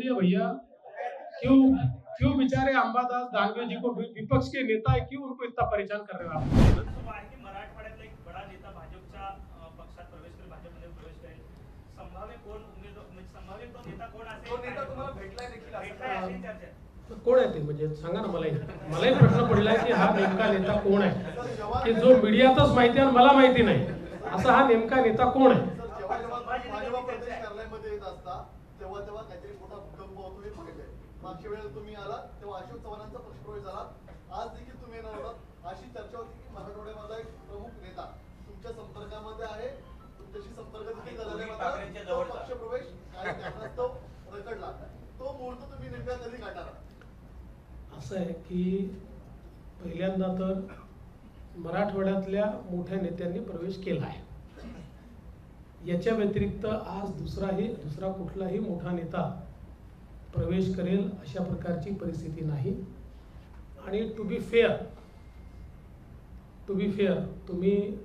दिए भैया क्यों क्यों बेचारे अंबादास दानवे जी को विपक्ष के नेता है क्यों उनको इतना परेशान कर रहे हो आप? परंतु आहे की मराठवाड्यातला एक बडा नेता भाजपच्या अ, पक्षात प्रवेश करेल भाजपमध्ये प्रवेश करेल संभाव्य कोण उमेदवार म्हणजे संभाव्य तो नेता कोण असेल? तो नेता तुम्हाला भेटलाय देखील असं भेटलाय अशी चर्चा आहे. कोण आहे ते? म्हणजे सांगा ना मलाही मलाही प्रश्न पडलाय की हा नेमका नेता कोण आहे? की जो मीडियातच माहिती आहे आणि मला माहिती नाही असा हा नेमका नेता कोण आहे? तुम्ही तेव्हा तेव्हा काहीतरी मोठा भूकंप होतो हे पाहिलंय मागच्या वेळेला तुम्ही आला तेव्हा अशोक चव्हाणांचा पक्षप्रवेश झाला. आज देखील तुम्ही येणार होतात अशी चर्चा होती की मराठवाड्यामधला एक प्रमुख नेता तुमच्या संपर्कामध्ये आहे. तुमच्याशी संपर्क देखील जवळचा. पक्षप्रवेश काही कारणास्तव रखडला. तो मुहूर्त तुम्ही नेमका कधी काढणार असं आहे की पहिल्यांदा तर मराठवाड्यातल्या मोठ्या नेत्यांनी प्रवेश केला आहे. याच्या व्यतिरिक्त आज दुसराही दुसरा कुठलाही मोठा नेता प्रवेश करेल अशा प्रकारची परिस्थिती नाही. आणि to be fair to be fair तुम्ही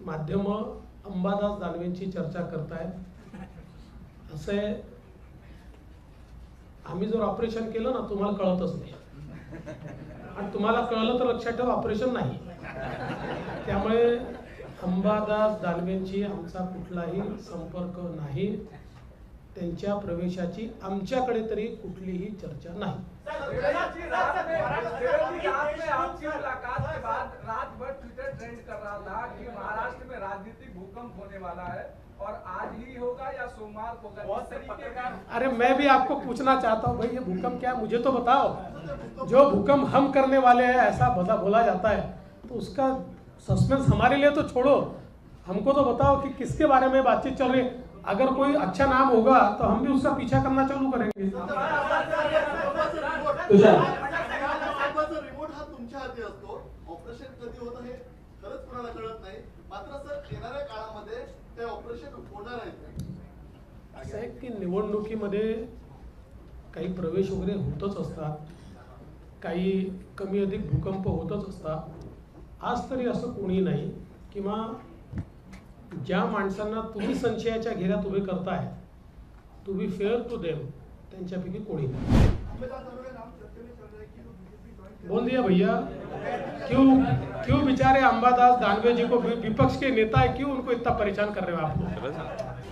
माध्यमं अंबादास दानवेंची चर्चा करताय. असं आहे. आम्ही जर ऑपरेशन केलं ना तुम्हाला कळतच नाही. आणि तुम्हाला कळलं तर लक्षात ठेवा ऑपरेशन नाही. त्यामुळे अंबादास दानवेंची आमचा कुठलाही संपर्क नाही. त्यांच्या तरी कुठलीही चर्चा महाराष्ट्र में राजनीतिक भूकंप होने वाला है और आज ही होगा या सोमवार को अरे मैं भी आपको पूछना चाहता हूँ, भाई, ये भूकंप क्या है? मुझे तो बताओ। जो भूकंप हम करने वाले हैं, ऐसा बोला बोला जाता है तो उसका सस्पेंस हमारे लिए तो छोड़ो। हमको तो बताओ कि किसके बारे में बातचीत चल रही है। अगर कोई अच्छा नाम होगा तो हम भी उसका पीछा करना चालू करेंगे। तुझ्या साहेबाचा रिमोट हा तुमच्या हाती असतो ऑपरेशन कधी होतं हे खरंच कुणाला कळत नाही. मात्र सर येणाऱ्या काळामध्ये ते ऑपरेशन होणार आहे असं आहे की निवडणुकीमध्ये काही प्रवेश वगैरे होतच असतात. काही कमी अधिक भूकंप होतच असतात. आज तरी असं कोणी नाही किंवा ज्या माणसांना तुम्ही संशयाच्या घेऱ्यात उभे करताय to be fair to them त्यांच्यापैकी कोणी नाही. बोल दिया भैया. क्यों क्यों बेचारे अंबादास दानवे जी को विपक्ष के नेता है? क्यों उनको इतना परेशान कर रहे हो आप?